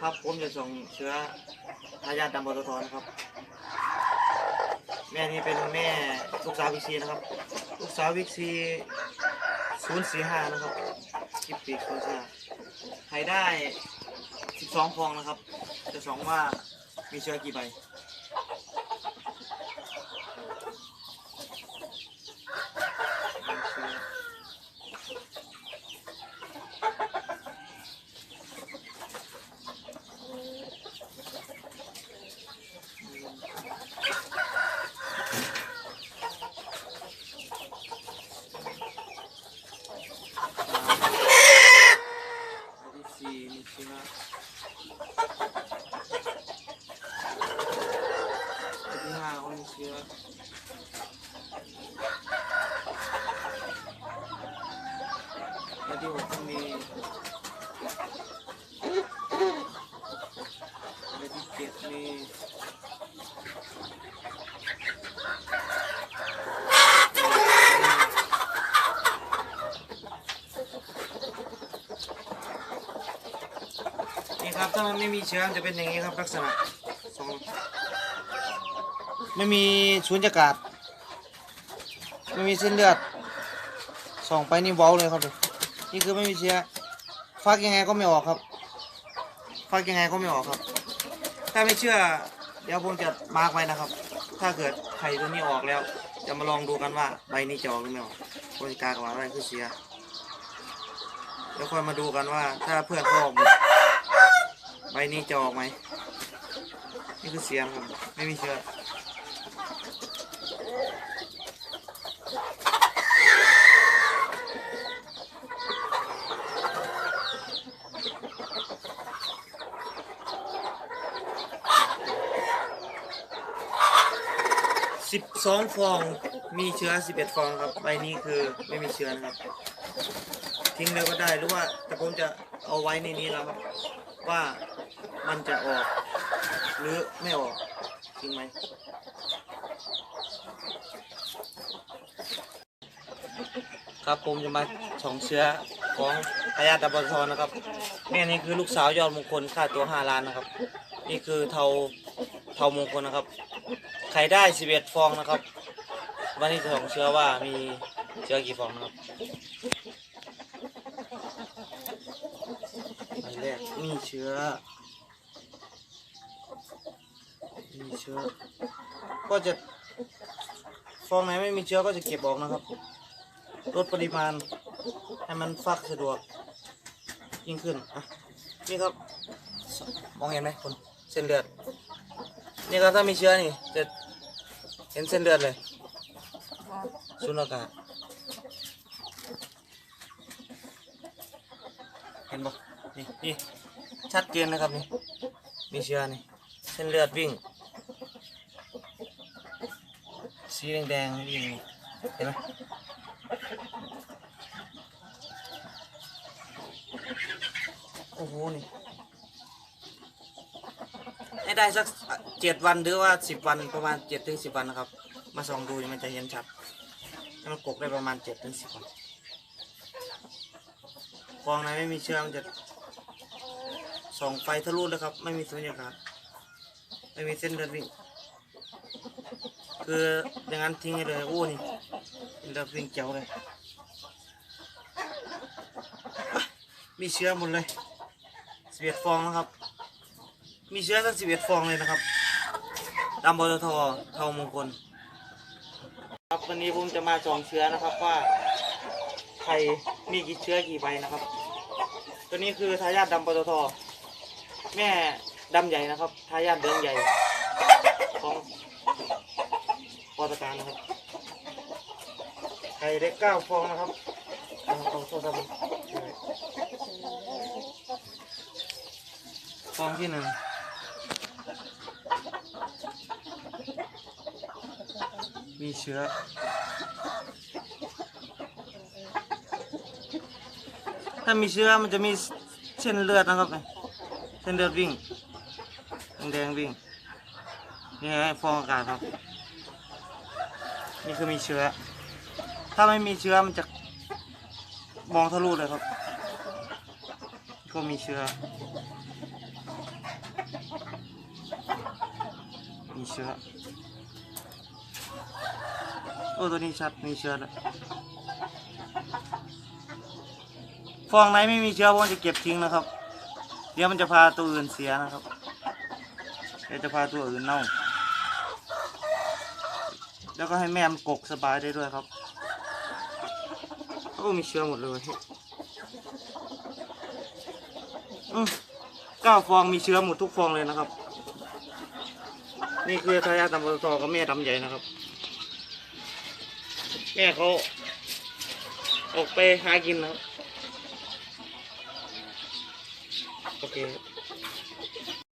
ครับผมจะส่งเชื้อทายาทดำบอตทนะครับ แม่นี่เป็นแม่ลูกสาววิกซีนะครับ ลูกสาววิกซีศูนย์สี่ห้านะครับกิบปีกศูนย์สี่ห้าไข่ได้สิบสองฟองนะครับ จะสองว่ามีเชื้อกี่ใบ อัน ที่สี่มีเชื้ออันที่ห้าก็มีเชื้ออันที่หกก็มีอันที่เจ็ดมีนี่ครับถ้ามันไม่มีเชื้อมันจะเป็นอย่างนี้ครับลักษณะสองไม่มีสูญญากาศ ไม่มีเส้นเลือดส่องไปนี่เว้าเลยครับนี่คือไม่มีเชื้อฟักยังไงก็ไม่ออกครับฟักยังไงก็ไม่ออกครับ ถ้าไม่เชื่อ เดี๋ยวผมจะมาร์กไว้นะครับ ถ้าเกิดไข่ตัวนี้ออกแล้ว จะมาลองดูกันว่าใบนี้จะออกหรือไม่ออกผมจะกากว่าอะไรคือเสียแล้วค่อยมาดูกันว่าถ้าเพื่อนเขาออก ใบนี้จะออกไหม นี่คือเสียงครับ ไม่มีเชื้อสิบสองฟองมีเชื้อสิบเอ็ดฟองครับใบนี้คือไม่มีเชื้อนะครับ ทิ้งเลยก็ได้หรือว่าแต่ผมจะเอาไว้ในนี้แล้วครับ ว่ามันจะออกหรือไม่ออกจริงไหมครับผมจะมาสองเชื้อของพยาธิดับอลทอนนะครับ แม่นี่คือลูกสาวยอดมงคลค่าตัวห้าล้านนะครับ นี่คือเทาเทามงคลนะครับไข่ได้สิบเอ็ดฟองนะครับ วันนี้จะส่งเชื้อว่ามีเชื้อกี่ฟองนะครับแรก มีเชื้อ มีเชื้อ ก็จะฟองไหนไม่มีเชื้อก็จะเก็บออกนะครับ ลดปริมาณ ให้มันฟักสะดวกยิ่งขึ้นอะนี่ครับ มองเห็นไหมคนเส้นเลือด นี่ครับถ้ามีเชื้อนี่จะเห็นเส้นเลือดเลยสุญญากาศเห็นปะนี่นี่ ชัดเจนนะครับนี่มีเชื้อนี่เส้นเลือดวิ่ง สีแดงๆวิ่งเห็นไหมโอ้โหนี่ให้ได้สักเจ็ดวันหรือว่าสิบวันประมาณเจ็ดถึงสิบวันนะครับ มาส่องดูมันจะเห็นชัดมันกกได้ประมาณเจ็ดถึงสิบวันฟองไหนไม่มีเชื้อมันจะ ส่องไฟทะลุเลยครับ ไม่มีสุญญากาศไม่มีเส้นเลือดวิ่งคืออย่างนั้นทิ้งเลยโอ้นี่เส้นเลือดวิ่งเจ๋วเลย มีเชื้อหมดเลยสิบเอ็ดฟองนะครับ มีเชื้อทั้งสิบเอ็ดฟองเลยนะครับดำบลทเทามงคลครับวันนี้ผมจะมาส่องเชื้อนะครับว่าใครมีกี่เชื้อกี่ใบนะครับ ตัวนี้คือทายาทดำปตท แม่ดำใหญ่นะครับทายาทเดืองใหญ่ของปตการนะครับไข่เล็กเก้าฟองนะครับเอาเอาโทษครับฟองที่หนึ่งมีเชื้อถ้ามีเชื้อมันจะมีเส้นเลือดนะครับ เส้นเลือดวิ่งแดงวิ่งนี่ไงฟองอากาศครับ นี่คือมีเชื้อ ถ้าไม่มีเชื้อมันจะมองทะลุเลยครับ ก็มีเชื้อ มีเชื้อ โอ้ตัวนี้ชัดมีเชื้อแล้วฟองไหนไม่มีเชื้อผมจะเก็บทิ้งนะครับ ดี๋ยวมันจะพาตัวอื่นเสียนะครับเดี๋ยวจะพาตัวอื่นเน่า แล้วก็ให้แม่มกกสบายได้ด้วยครับโอ้มีเชื้อหมดเลยอืมเก้าฟองมีเชื้อหมดทุกฟองเลยนะครับ นี่คือทายาทตำบลตอกับแม่ดำใหญ่นะครับ แม่เขาออกไปหากินนะครับ โอเคครับ